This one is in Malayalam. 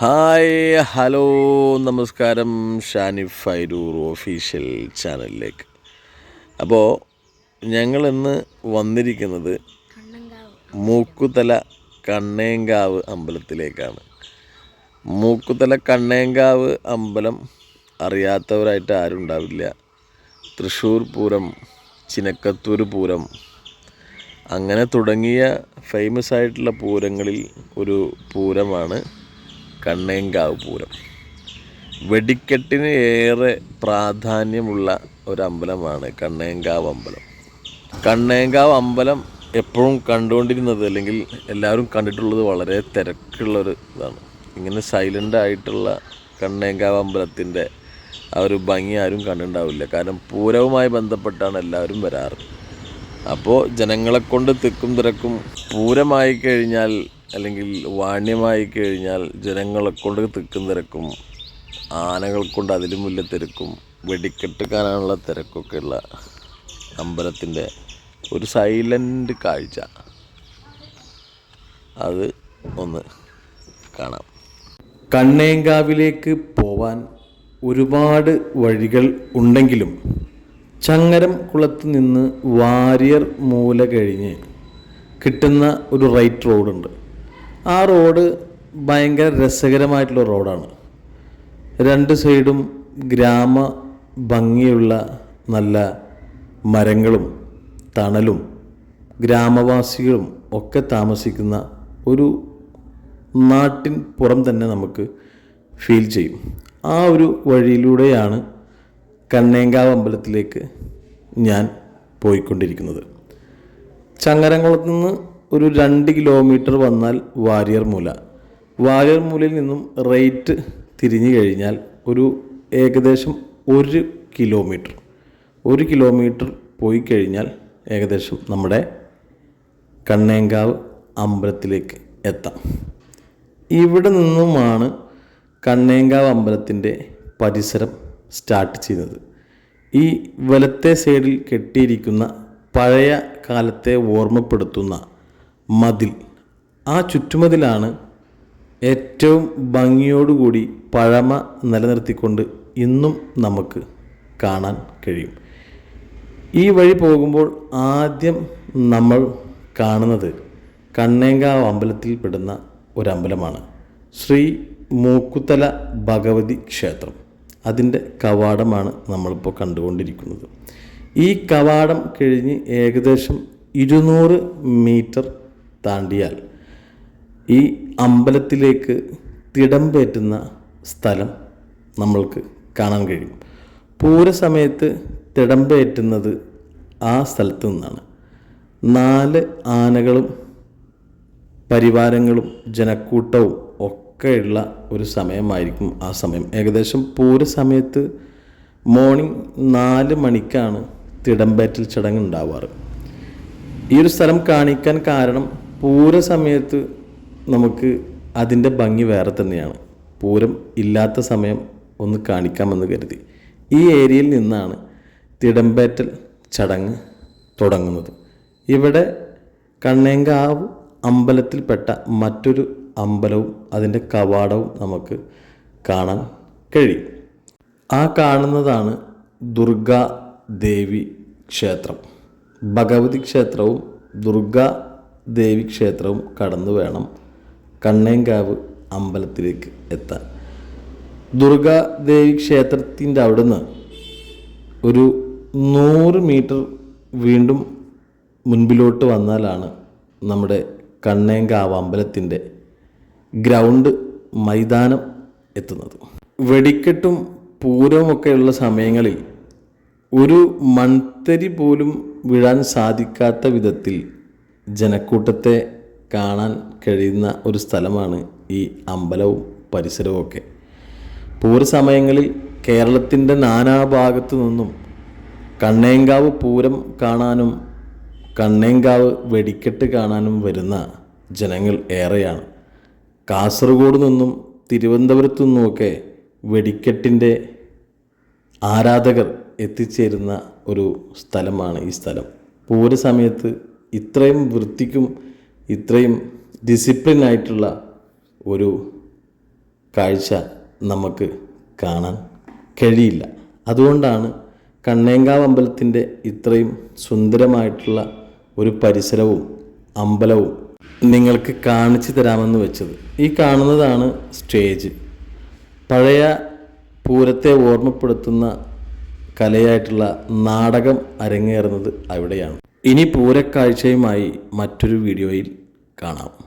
ഹായ് ഹലോ നമസ്കാരം. ഷാനിഫ് ഫൈരൂർ ഒഫീഷ്യൽ ചാനലിലേക്ക് അപ്പോൾ ഞങ്ങളിന്ന് വന്നിരിക്കുന്നത് മൂക്കുതല കണ്ണേങ്കാവ് അമ്പലത്തിലേക്കാണ്. മൂക്കുതല കണ്ണേങ്കാവ് അമ്പലം അറിയാത്തവരായിട്ട് ആരുണ്ടാവില്ല തൃശ്ശൂർ പൂരം ചിനക്കത്തൂർ പൂരം അങ്ങനെ തുടങ്ങിയ ഫേമസ് ആയിട്ടുള്ള പൂരങ്ങളിൽ ഒരു പൂരമാണ് കണ്ണേങ്കാവ് പൂരം. വെടിക്കെട്ടിന് ഏറെ പ്രാധാന്യമുള്ള ഒരു അമ്പലമാണ് കണ്ണേങ്കാവ് അമ്പലം. കണ്ണേങ്കാവ് അമ്പലം എപ്പോഴും കണ്ടുകൊണ്ടിരുന്നത് അല്ലെങ്കിൽ എല്ലാവരും കണ്ടിട്ടുള്ളത് വളരെ തിരക്കുള്ളൊരു ഇതാണ്. ഇങ്ങനെ സൈലന്റ് ആയിട്ടുള്ള കണ്ണേങ്കാവ് അമ്പലത്തിന്റെ ആ ഒരു ഭംഗി ആരും കണ്ടിട്ടുണ്ടാവില്ല. കാരണം പൂരവുമായി ബന്ധപ്പെട്ടാണ് എല്ലാവരും വരാറ്. അപ്പോൾ ജനങ്ങളെ കൊണ്ട് തിക്കും തിരക്കും പൂരമായി കഴിഞ്ഞാൽ അല്ലെങ്കിൽ വാണ്യമായി കഴിഞ്ഞാൽ ജനങ്ങളെ കൊണ്ട് തിക്കും തിരക്കും ആനകൾ കൊണ്ട് അതിലും വലിയ തിരക്കും വെടിക്കെട്ട് കാണാനുള്ള തിരക്കൊക്കെ ഉള്ള അമ്പലത്തിന്റെ ഒരു സൈലന്റ് കാഴ്ച. അത് ഒന്ന് കാണാം. കണ്ണേങ്കാവിലേക്ക് പോവാൻ ഒരുപാട് വഴികൾ ഉണ്ടെങ്കിലും ചങ്ങരം കുളത്ത് നിന്ന് വാരിയർ മൂല കഴിഞ്ഞ് കിട്ടുന്ന ഒരു റൈറ്റ് റോഡുണ്ട്. ആ റോഡ് ഭയങ്കര രസകരമായിട്ടുള്ള റോഡാണ്. രണ്ട് സൈഡും ഗ്രാമ ഭംഗിയുള്ള നല്ല മരങ്ങളും തണലും ഗ്രാമവാസികളും ഒക്കെ താമസിക്കുന്ന ഒരു നാട്ടിൻ പുറം തന്നെ നമുക്ക് ഫീൽ ചെയ്യും. ആ ഒരു വഴിയിലൂടെയാണ് കണ്ണേങ്കാവ് അമ്പലത്തിലേക്ക് ഞാൻ പോയിക്കൊണ്ടിരിക്കുന്നത്. ചങ്ങരംകുളത്ത് നിന്ന് ഒരു രണ്ട് കിലോമീറ്റർ വന്നാൽ വാരിയർ മൂല. വാരിയർ മൂലയിൽ നിന്നും റേറ്റ് തിരിഞ്ഞു കഴിഞ്ഞാൽ ഒരു ഏകദേശം ഒരു കിലോമീറ്റർ. ഒരു കിലോമീറ്റർ പോയി കഴിഞ്ഞാൽ ഏകദേശം നമ്മുടെ കണ്ണേങ്കാവ് അമ്പലത്തിലേക്ക് എത്താം. ഇവിടെ നിന്നുമാണ് കണ്ണേങ്കാവ് അമ്പലത്തിന്റെ പരിസരം സ്റ്റാർട്ട് ചെയ്യുന്നത്. ഈ വലത്തെ സൈഡിൽ കെട്ടിയിരിക്കുന്ന പഴയ കാലത്തെ ഓർമ്മപ്പെടുത്തുന്ന മതിൽ. ആ ചുറ്റുമതിലാണ് ഏറ്റവും ഭംഗിയോടുകൂടി പഴമ നിലനിർത്തിക്കൊണ്ട് ഇന്നും നമുക്ക് കാണാൻ കഴിയും. ഈ വഴി പോകുമ്പോൾ ആദ്യം നമ്മൾ കാണുന്നത് കണ്ണേങ്കാവ് അമ്പലത്തിൽ പെടുന്ന ഒരമ്പലമാണ്. ശ്രീ മൂക്കുത്തല ഭഗവതി ക്ഷേത്രം. അതിന്റെ കവാടമാണ് നമ്മളിപ്പോൾ കണ്ടുകൊണ്ടിരിക്കുന്നത്. ഈ കവാടം കഴിഞ്ഞ് ഏകദേശം ഇരുന്നൂറ് മീറ്റർ താണ്ടിയാൽ ഈ അമ്പലത്തിലേക്ക് തിടം പേറ്റുന്ന സ്ഥലം നമ്മൾക്ക് കാണാൻ കഴിയും. പൂരസമയത്ത് തിടം പേറ്റുന്നത് ആ സ്ഥലത്ത് നിന്നാണ്. നാല് ആനകളും പരിവാരങ്ങളും ജനക്കൂട്ടവും ഒക്കെയുള്ള ഒരു സമയമായിരിക്കും ആ സമയം. ഏകദേശം പൂരസമയത്ത് മോർണിംഗ് നാല് മണിക്കാണ് തിടമ്പേറ്റൽ ചടങ്ങ് ഉണ്ടാവാറ്. ഈ ഒരു സ്ഥലം കാണിക്കാൻ കാരണം പൂര സമയത്ത് നമുക്ക് അതിന്റെ ഭംഗി വേറെ തന്നെയാണ്. പൂരം ഇല്ലാത്ത സമയം ഒന്ന് കാണിക്കാമെന്ന് കരുതി. ഈ ഏരിയയിൽ നിന്നാണ് തിടമ്പേറ്റൽ ചടങ്ങ് തുടങ്ങുന്നത്. ഇവിടെ കണ്ണേങ്കാവ് അമ്പലത്തിൽപ്പെട്ട മറ്റൊരു അമ്പലവും അതിന്റെ കവാടവും നമുക്ക് കാണാൻ കഴിയും. ആ കാണുന്നതാണ് ദുർഗാ ദേവി ക്ഷേത്രം. ഭഗവതി ക്ഷേത്രവും ദുർഗാ ദേവി ക്ഷേത്രവും കടന്നു വേണം കണ്ണേങ്കാവ് അമ്പലത്തിലേക്ക് എത്താൻ. ദുർഗാ ദേവി ക്ഷേത്രത്തിന്റെ അവിടുന്ന് ഒരു നൂറ് മീറ്റർ വീണ്ടും മുൻപിലോട്ട് വന്നാലാണ് നമ്മുടെ കണ്ണേങ്കാവ് അമ്പലത്തിന്റെ ഗ്രൗണ്ട് മൈതാനം എത്തുന്നത്. വെടിക്കെട്ടും പൂരവുമൊക്കെയുള്ള സമയങ്ങളിൽ ഒരു മൺതരി പോലും വിഴാൻ സാധിക്കാത്ത വിധത്തിൽ ജനക്കൂട്ടത്തെ കാണാൻ കഴിയുന്ന ഒരു സ്ഥലമാണ് ഈ അമ്പലവും പരിസരവും ഒക്കെ. പൂരസമയങ്ങളിൽ കേരളത്തിന്റെ നാനാഭാഗത്തു നിന്നും കണ്ണേങ്കാവ് പൂരം കാണാനും കണ്ണേങ്കാവ് വെടിക്കെട്ട് കാണാനും വരുന്ന ജനങ്ങൾ ഏറെയാണ്. കാസർഗോഡ് നിന്നും തിരുവനന്തപുരത്തു നിന്നുമൊക്കെ വെടിക്കെട്ടിന്റെ ആരാധകർ എത്തിച്ചേരുന്ന ഒരു സ്ഥലമാണ് ഈ സ്ഥലം. പൂരസമയത്ത് ഇത്രയും വൃത്തിക്കും ഇത്രയും ഡിസിപ്ലിൻ ആയിട്ടുള്ള ഒരു കാഴ്ച നമുക്ക് കാണാൻ കഴിയില്ല. അതുകൊണ്ടാണ് കണ്ണേങ്കാവ് അമ്പലത്തിന്റെ ഇത്രയും സുന്ദരമായിട്ടുള്ള ഒരു പരിസരവും അമ്പലവും നിങ്ങൾക്ക് കാണിച്ചു തരാമെന്ന് വെച്ചത്. ഈ കാണുന്നതാണ് സ്റ്റേജ്. പഴയ പൂരത്തെ ഓർമ്മപ്പെടുത്തുന്ന കലയായിട്ടുള്ള നാടകം അരങ്ങേറുന്നത് അവിടെയാണ്. ഇനി പൂരക്കാഴ്ചയുമായി മറ്റൊരു വീഡിയോയിൽ കാണാം.